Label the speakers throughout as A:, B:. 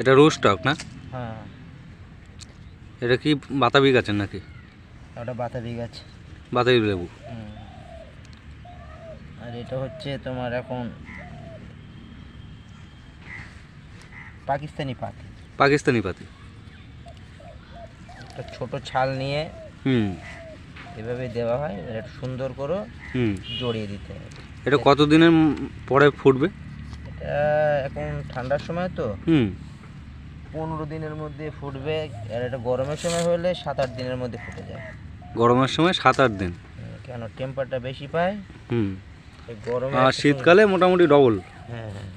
A: এটা রোজ স্টক না?
B: হ্যাঁ।
A: এটা কি বাতাবি গাছের নাকি?
B: ওটা বাতাবি গাছ।
A: বাতাবি লেবু।
B: আর এটা হচ্ছে তোমার এখন পাকিস্তানি পাতি।
A: পাকিস্তানি পাতি।
B: একটা ছোট ছাল নিয়ে
A: হুম।
B: এভাবে দেওয়া হয় একটু সুন্দর করে
A: হুম।
B: জড়িয়ে দিতে হবে।
A: এটা কতদিনের পরে ফুটবে?
B: এটা এখন ঠান্ডার সময় তো।
A: হুম।
B: পনেরো দিনের মধ্যে ফুটবে আর এটা গরমের সময় হলে সাত আট দিনের মধ্যে ফুটে যায়।
A: গরমের সময় সাত আট দিন?
B: কেন টেম্পারটা বেশি পায়?
A: হুম।
B: এই গরমে
A: আর শীতকালে মোটামুটি ডবল
B: হ্যাঁ হ্যাঁ।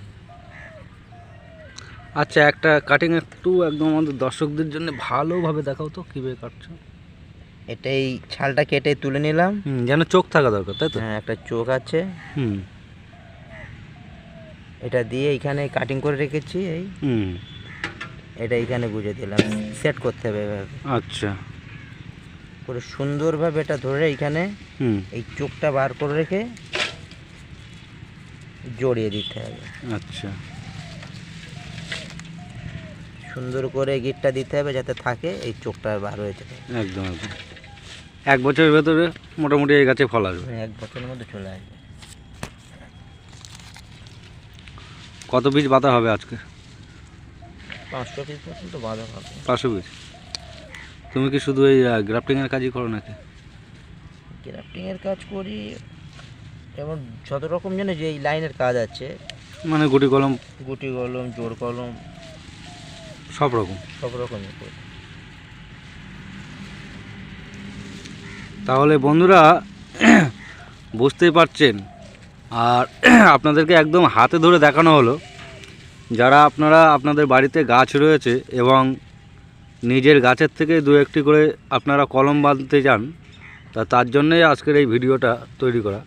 A: আচ্ছা একটা কাটিং একটু একদম আমাদের দর্শকদের জন্য ভালোভাবে দেখাও তো কীভাবে কাটছো
B: এটাই ছালটা কেটে তুলে নিলাম।
A: যেন চোখ থাকা দরকার তাই তো?
B: হ্যাঁ একটা চোখ আছে।
A: হুম।
B: এটা দিয়ে এখানে কাটিং করে রেখেছি এই।
A: হুম।
B: এটা এখানে গুঁজে দিলাম। সেট করতে হবে এভাবে।
A: আচ্ছা।
B: করে সুন্দরভাবে এটা ধরে এখানে
A: হুম।
B: এই চোখটা বার করে রেখে জড়িয়ে দিতে হবে।
A: আচ্ছা।
B: সুন্দর করে গিটটা দিতে হবে যাতে থাকে এই চোখটা বার হয়ে যাবে।
A: একদম একদম। এক বছরের ভেতরে মোটামুটি এই গাছে ফল আসবে।
B: এক বছরের মধ্যে চলে আসবে।
A: কত বীজ বাতা হবে আজকে?
B: পাঁচশো পিস বাঁধা
A: পাঁচশো তুমি কি শুধু এই গ্রাফটিংয়ের কাজই করো নাকি?
B: গ্রাফটিংয়ের কাজ করি যেমন যত রকম জানে যে এই লাইনের কাজ আছে।
A: মানে গুটি কলম?
B: গুটি কলম জোর কলম
A: সব রকম?
B: সব রকমই করি।
A: তাহলে বন্ধুরা বুঝতেই পারছেন। আর আপনাদেরকে একদম হাতে ধরে দেখানো হলো। যারা আপনারা আপনাদের বাড়িতে গাছ রয়েছে এবং নিজের গাছের থেকে দু একটি করে আপনারা কলম বাঁধতে যান তা তার জন্যই আজকের এই ভিডিওটা তৈরি করা।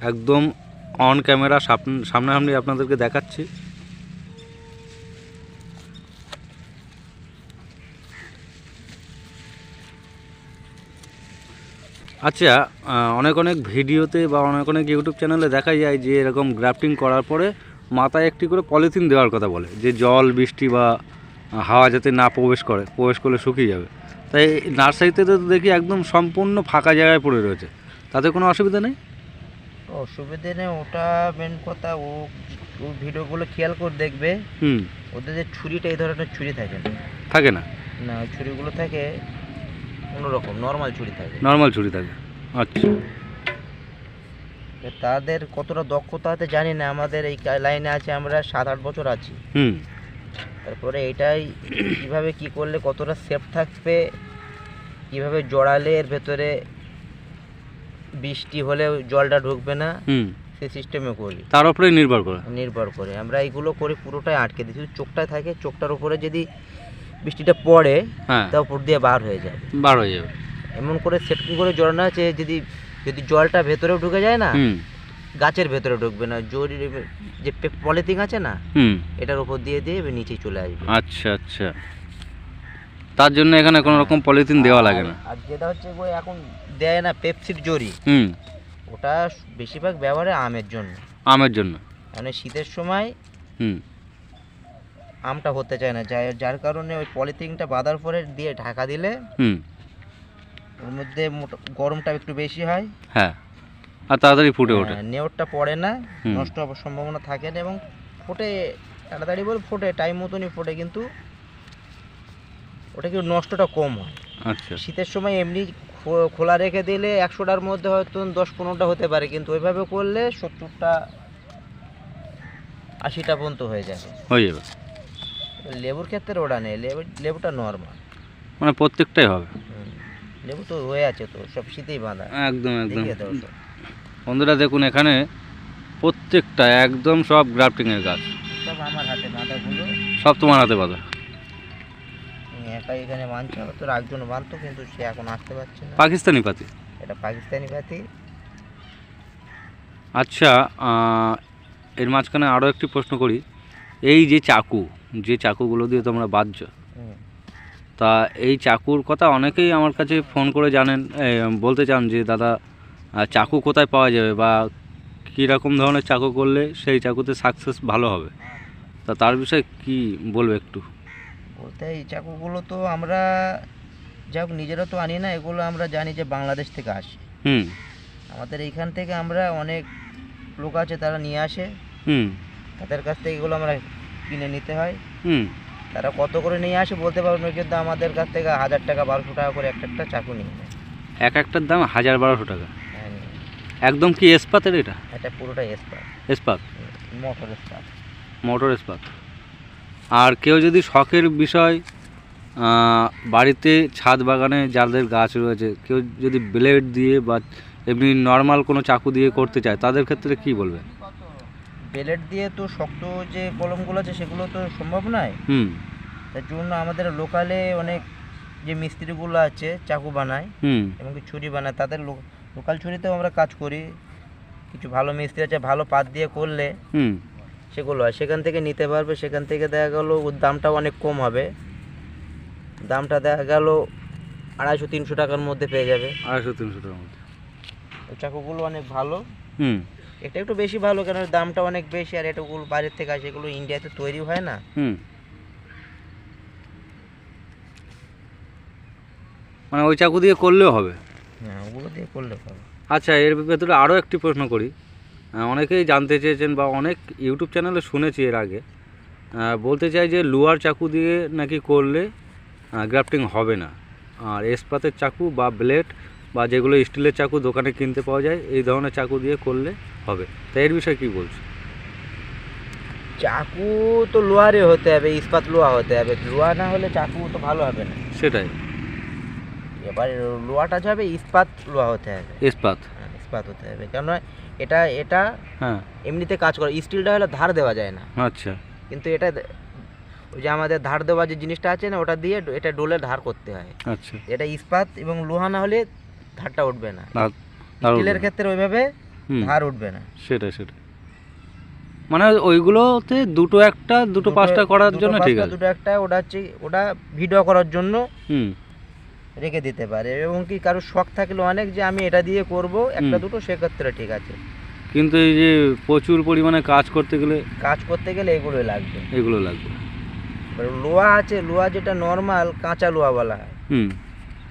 A: একদম অন ক্যামেরা সামন- সামনাসামনি আপনাদেরকে দেখাচ্ছি। আচ্ছা অনেক অনেক ভিডিওতে বা অনেক অনেক ইউটিউব চ্যানেলে দেখা যায় যে এরকম গ্রাফটিং করার পরে মাথায় একটি করে পলিথিন দেওয়ার কথা বলে যে জল বৃষ্টি বা হাওয়া যাতে না প্রবেশ করে প্রবেশ করলে শুকিয়ে যাবে। তাই নার্সারিতে তো দেখি একদম সম্পূর্ণ ফাঁকা জায়গায় পড়ে রয়েছে। তাতে কোনো অসুবিধা নেই?
B: অসুবিধে নেই ওটা মেন কথা ও ও ভিডিওগুলো খেয়াল করে দেখবে।
A: হুম।
B: ওদের যে ছুরিটা এই ধরনের ছুরি থাকে না।
A: থাকে না?
B: না ছুরিগুলো থাকে অন্যরকম নর্মাল ছুরি থাকে।
A: নর্মাল ছুরি থাকে। আচ্ছা।
B: তাদের কতটা দক্ষতা আছে জানি না আমাদের এই লাইনে আছে আমরা সাত আট বছর আছি।
A: হুম।
B: তারপরে এটাই কীভাবে কি করলে কতটা সেফ থাকবে কীভাবে জড়ালে এর ভেতরে বৃষ্টি হলে জলটা ঢুকবে না সেই সিস্টেমে করি।
A: তার উপরেই নির্ভর করে।
B: নির্ভর করে। আমরা এইগুলো করে পুরোটাই আটকে দিই। শুধু চোখটা থাকে চোখটার উপরে যদি বৃষ্টিটা পড়ে
A: হ্যাঁ।
B: তা উপর দিয়ে বার হয়ে যাবে।
A: বার হয়ে যাবে।
B: এমন করে সেটিং করে জড়ানো আছে যদি যদি জলটা ভেতরেও ঢুকে যায় না গাছের ভেতরে ঢুকবে না জরি যে পলিথিন আছে না
A: হুম।
B: এটার উপর দিয়ে দিয়ে নিচে চলে আসবে।
A: আচ্ছা আচ্ছা। তার জন্য এখানে কোনো রকম পলিথিন দেওয়া লাগে না।
B: আর- যেটা হচ্ছে গো এখন দেয় না পেপসির জরি।
A: হুম।
B: ওটা বেশিরভাগ ব্যবহারে আমের জন্য।
A: আমের জন্য।
B: মানে শীতের সময়
A: হুম।
B: আমটা হতে চায় না। যার যার কারণে ওই পলিথিনটা বাঁধার পরে দিয়ে ঢাকা দিলে
A: হুম।
B: ওর মধ্যে মোটা গরমটা একটু বেশি হয়।
A: হ্যাঁ। আর তাড়াতাড়ি ফুটে ওঠে।
B: হ্যাঁ, নেওয়ারটা পড়ে না নষ্ট হওয়ার সম্ভাবনা থাকে না এবং ফোটে তাড়াতাড়ি বলে ফোটে টাইম মতনই ফোটে কিন্তু ওটা কিন্তু নষ্টটা কম হয়।
A: আচ্ছা।
B: শীতের সময় এমনি খোলা রেখে দিলে একশোটার মধ্যে হয়তো দশ পনেরোটা হতে পারে কিন্তু ওইভাবে করলে সত্তরটা আশিটা পর্যন্ত হয়ে যাবে।
A: হয়ে যাবে।
B: লেবুর ক্ষেত্রে ওটা নেই লেবু লেবুটা নর্মাল
A: মানে প্রত্যেকটাই হবে।
B: লেবু তো হয়ে আছে তো সব শীতেই বাঁধা।
A: একদম একদম। বন্ধুরা দেখুন এখানে প্রত্যেকটা একদম সব গ্রাফটিংয়ের গাছ।
B: সব আমার হাতে বাঁধাগুলো।
A: সব তোমার হাতে বাঁধা।
B: একাই এখানে তোর একজন বাঁধতো কিন্তু সে এখন আসতে পারছে না।
A: পাকিস্তানি পাতি?
B: এটা পাকিস্তানি পাতি।
A: আচ্ছা এর মাঝখানে আরও একটি প্রশ্ন করি। এই যে চাকু যে চাকুগুলো দিয়ে তোমরা বাঁধছো। তা এই চাকুর কথা অনেকেই আমার কাছে ফোন করে জানেন বলতে চান যে দাদা চাকু কোথায় পাওয়া যাবে বা কী রকম ধরনের চাকু করলে সেই চাকুতে সাকসেস ভালো হবে? তা তার বিষয়ে কি বলবে একটু?
B: বলতে এই চাকুগুলো তো আমরা যাই হোক নিজেরা তো আনি না এগুলো আমরা জানি যে বাংলাদেশ থেকে আসে।
A: হুম।
B: আমাদের এইখান থেকে আমরা অনেক লোক আছে তারা নিয়ে আসে।
A: হুম।
B: তাদের কাছ থেকে এগুলো আমরা কিনে নিতে হয়।
A: হুম।
B: তারা কত করে নিয়ে আসে বলতে পারব না কিন্তু আমাদের কাছ থেকে হাজার টাকা বারোশো টাকা করে একটা একটা চাকু নিয়ে নেয়।
A: এক একটার দাম হাজার বারোশো টাকা।
B: হ্যাঁ।
A: একদম কি এসপাতের এটা?
B: এটা পুরোটাই স্পার
A: এসপাত
B: মোটর স্পার
A: মোটর ইস্পাত। আর কেউ যদি শখের বিষয় বাড়িতে ছাদ বাগানে যাদের গাছ রয়েছে কেউ যদি ব্লেড দিয়ে বা এমনি নর্মাল কোনো চাকু দিয়ে করতে চায় তাদের ক্ষেত্রে কি বলবে
B: বেলেট দিয়ে তো শক্ত যে কলমগুলো আছে সেগুলো তো সম্ভব নয়।
A: হুম।
B: তার জন্য আমাদের লোকালে অনেক যে মিস্ত্রিগুলো আছে চাকু বানায়
A: হুম।
B: এবং ছুরি বানায়। তাদের লোকাল ছুরিতেও আমরা কাজ করি। কিছু ভালো মিস্ত্রি আছে ভালো পাত দিয়ে করলে
A: হুম।
B: সেগুলো হয়। সেখান থেকে নিতে পারবে সেখান থেকে দেখা গেল ওর দামটাও অনেক কম হবে। দামটা দেখা গেল আড়াইশো তিনশো টাকার মধ্যে পেয়ে যাবে।
A: আড়াইশো তিনশো টাকার মধ্যে।
B: চাকুগুলো অনেক ভালো।
A: হুম।
B: এটা একটু বেশি ভালো কেন দামটা অনেক বেশি আর এটাগুলো বাইরের থেকে আসে এগুলো ইন্ডিয়াতে তৈরি হয় না।
A: হুম। মানে ওই চাকু দিয়ে করলেও হবে?
B: হ্যাঁ ওগুলো দিয়ে করলে ভালো
A: আচ্ছা এর ভেতরে আরও একটি প্রশ্ন করি। অনেকেই জানতে চেয়েছেন বা অনেক ইউটিউব চ্যানেলে শুনেছি এর আগে। বলতে চাই যে লোয়ার চাকু দিয়ে নাকি করলে গ্রাফটিং হবে না। আর এসপাতের চাকু বা ব্লেড বা যেগুলো স্টিলের চাকু দোকানে কিনতে পাওয়া যায় এই ধরনের চাকু দিয়ে করলে হবে। তাই এর বিষয়ে কী বলছো?
B: চাকু তো লোহারে হতে হবে ইস্পাত লোহা হতে হবে। লোহা না হলে চাকু তো ভালো হবে না।
A: সেটাই।
B: এবার লোহাটা যাবে ইস্পাত লোহা হতে হবে।
A: ইস্পাত।
B: হ্যাঁ, ইস্পাত হতে হবে। কেননা এটা এটা
A: হ্যাঁ।
B: এমনিতে কাজ করে। স্টিলটা হলে ধার দেওয়া যায় না।
A: আচ্ছা।
B: কিন্তু এটা ওই যে আমাদের ধার দেওয়া যে জিনিসটা আছে না ওটা দিয়ে এটা ডোলে ধার করতে হয়।
A: আচ্ছা।
B: এটা ইস্পাত এবং লোহা না হলে ধারটা উঠবে না। স্টিলের ক্ষেত্রে ওইভাবে ধার উঠবে না।
A: সেটাই সেটাই। মানে ওইগুলোতে দুটো একটা দুটো পাঁচটা করার জন্য ঠিক আছে।
B: দুটো একটা ওটা হচ্ছে ওটা ভিডিও করার জন্য
A: হুম।
B: রেখে দিতে পারে। এবং কি কারও শখ থাকলে অনেক যে আমি এটা দিয়ে করব একটা। দুটো সেক্ষেত্রে ঠিক আছে।
A: কিন্তু এই যে প্রচুর পরিমাণে কাজ করতে গেলে
B: কাজ করতে গেলে এগুলোই লাগবে।
A: এগুলো লাগবে।
B: লোহা আছে লোহা যেটা নর্মাল কাঁচা লোহা বলা হয়।
A: হুম।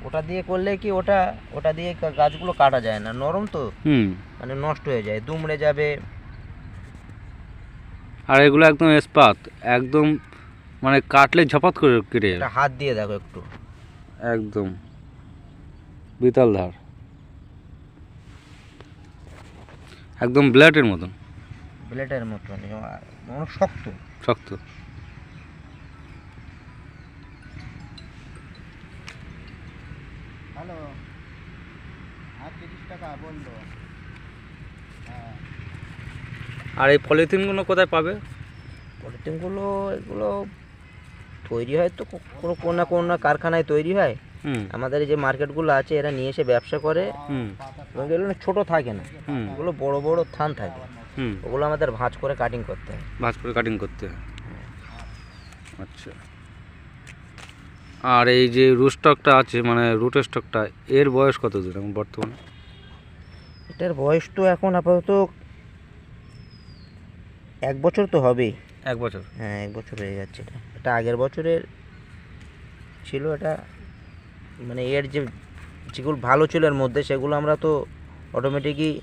B: ওটা দিয়ে করলে কি ওটা ওটা দিয়ে গাছগুলো কাটা যায় না? নরম তো?
A: হুম।
B: মানে নষ্ট হয়ে যায় দুমড়ে যাবে।
A: আর এগুলো একদম ইস্পাত একদম মানে কাটলে ঝপাত করে কেটে যাবে।
B: হাত দিয়ে দেখো একটু।
A: একদম। বিতাল ধার। একদম ব্লেডের মতন।
B: ব্লেডের মতন অনেক শক্ত।
A: শক্ত।
B: আর হ্যাঁ।
A: এই পলিথিনগুলো কোথায় পাবে?
B: পলিথিনগুলো এগুলো তৈরি হয় তো কোনো কোনো না কোনো না কারখানায় তৈরি হয়।
A: হুম।
B: আমাদের এই যে মার্কেটগুলো আছে এরা নিয়ে এসে ব্যবসা করে।
A: হুম।
B: এবং এগুলো ছোটো থাকে না। এগুলো বড় বড় থান থাকে।
A: হুম।
B: ওগুলো আমাদের ভাঁজ করে কাটিং করতে হয়।
A: ভাঁজ করে কাটিং করতে হয়। আচ্ছা। আর এই যে রুট স্টকটা আছে মানে রুট স্টকটা এর বয়স কত দিন এখন বর্তমানে?
B: এটার বয়স তো এখন আপাতত এক বছর তো হবেই
A: এক বছর।
B: হ্যাঁ এক বছর হয়ে যাচ্ছে এটা। এটা আগের বছরের ছিল এটা মানে এর যে যেগুলো ভালো ছিল এর মধ্যে সেগুলো আমরা তো অটোমেটিকই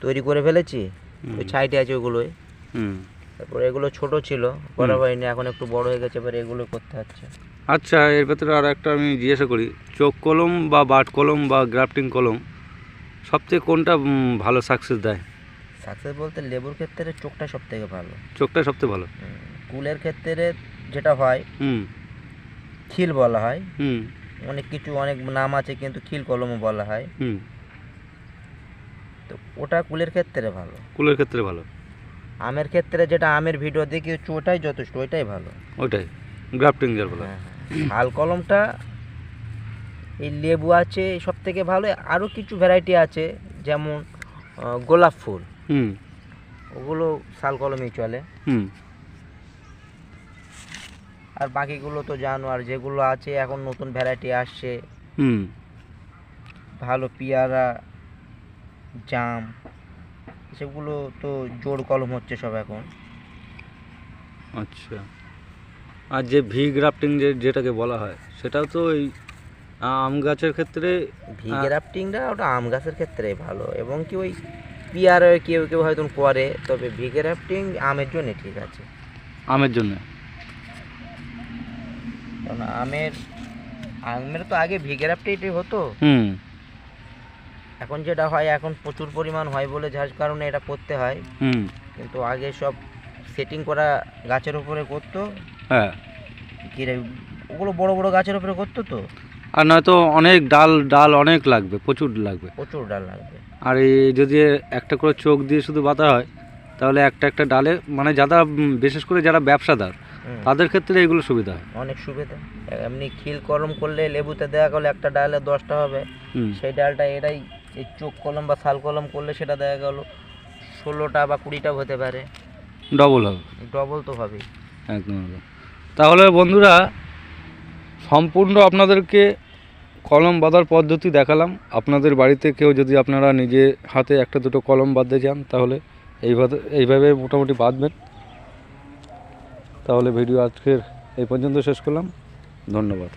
B: তৈরি করে ফেলেছি। ওই সাইডে আছে ওগুলোই।
A: হুম।
B: তারপরে এগুলো ছোট ছিল করা হয়নি এখন একটু বড় হয়ে গেছে এবার এগুলো করতে হচ্ছে।
A: আচ্ছা এর ভেতরে আর একটা আমি জিজ্ঞাসা করি। চোখ কলম বা বাট কলম বা গ্রাফটিং কলম সবথেকে কোনটা ভালো সাকসেস দেয়?
B: সাকসেস বলতে লেবুর ক্ষেত্রে চোখটা সব থেকে ভালো।
A: চোখটা সবথেকে ভালো?
B: কুলের ক্ষেত্রে যেটা হয়
A: হুম।
B: খিল বলা হয়।
A: হুম।
B: অনেক কিছু অনেক নাম আছে কিন্তু খিল কলমও বলা হয়।
A: হুম।
B: তো ওটা কুলের ক্ষেত্রে ভালো।
A: কুলের ক্ষেত্রে ভালো?
B: আমের ক্ষেত্রে যেটা আমের ভিডিও দেখি ওটাই যথেষ্ট ওইটাই ভালো।
A: ওইটাই। গ্রাফটিং যার বলে।
B: হ্যাঁ হ্যাঁ। শাল কলমটা এই লেবু আছে সব থেকে ভালো। আরও কিছু ভ্যারাইটি আছে যেমন গোলাপ ফুল।
A: হুম।
B: ওগুলো শাল কলমেই চলে।
A: হুম।
B: আর বাকিগুলো তো জানো আর যেগুলো আছে এখন নতুন ভ্যারাইটি আসছে।
A: হুম।
B: ভালো পেয়ারা জাম সেগুলো তো জোর কলম হচ্ছে সব এখন।
A: আচ্ছা। আর যে ভি গ্রাফটিং যে যেটাকে বলা হয় সেটাও তো ওই আম গাছের ক্ষেত্রে
B: ভি গ্রাফটিংটা ওটা আম গাছের ক্ষেত্রে ভালো এবং কি ওই পিয়ার কেউ কেউ হয়তো করে তবে ভি গ্রাফটিং আমের জন্য ঠিক আছে।
A: আমের জন্য?
B: কারণ আমের আমের তো আগে ভি গ্রাফটিংটাই হতো।
A: হুম।
B: এখন যেটা হয় এখন প্রচুর পরিমাণ হয় বলে যার কারণে এটা করতে হয়।
A: হুম।
B: কিন্তু আগে সব সেটিং করা গাছের উপরে করতো।
A: হ্যাঁ।
B: ওগুলো বড় বড় গাছের উপরে করতো তো।
A: আর নয়তো অনেক ডাল ডাল অনেক লাগবে প্রচুর লাগবে।
B: প্রচুর ডাল লাগবে।
A: আর এই যদি একটা করে চোখ দিয়ে শুধু বাঁধা হয় তাহলে একটা একটা ডালে মানে যারা বিশেষ করে যারা ব্যবসাদার তাদের ক্ষেত্রে এগুলো সুবিধা হয়।
B: অনেক সুবিধা। এমনি খিল কলম করলে লেবুতে দেওয়া গেলে একটা ডালে দশটা হবে। সেই ডালটা এটাই এই চোখ কলম বা শাল কলম করলে সেটা দেখা গেল ষোলোটা বা কুড়িটা হতে পারে।
A: ডবল হবে।
B: ডবল তো হবেই।
A: একদম। তাহলে বন্ধুরা সম্পূর্ণ আপনাদেরকে কলম বাঁধার পদ্ধতি দেখালাম। আপনাদের বাড়িতে কেউ যদি আপনারা নিজে হাতে একটা দুটো কলম বাঁধতে চান, তাহলে এইভাবে এইভাবে মোটামুটি বাঁধবেন। তাহলে ভিডিও আজকের এই পর্যন্ত শেষ করলাম। ধন্যবাদ।